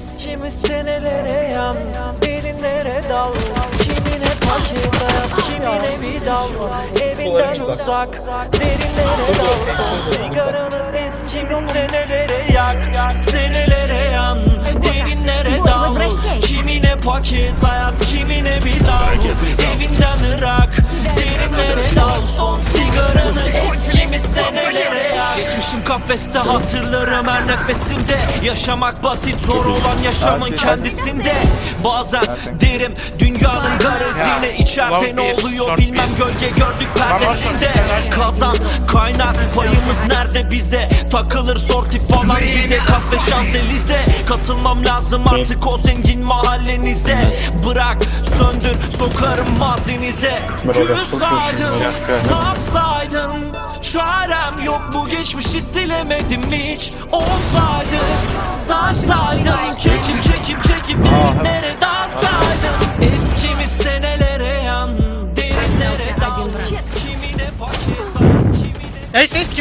Eskimi senelere yan Derinlere dal. Kimine paket hayat Kimine bir dal. Evinden uzak Derinlere dal. sigaranı eskimi senelere yak. Senelere yan Derinlere dal. Kimine paket hayat Kimine bir dal. Evinden Geçmişim kafeste hatırlarım her nefesinde. Yaşamak basit zor olan yaşamın kendisinde. Bazen derim dünyanın garezine içeride ne oluyor bilmem gölge gördük perdesinde. Kazan kaynar payımız nerede bize? Takılır sorti falan bize. Kahve şanzelize Katılmam lazım artık o zengin mahallenize. Bırak söndür sokarım mazinize. Gül saydım ne yapsaydım Çarem yok bu geçmişi silemedim hiç? Olsaydı saçsaydım Çekip çekip çekip derinlere dalsaydım. Eskimi senelere yan Derinlere dal. Kimine paket hayat kimine Ey ses kim?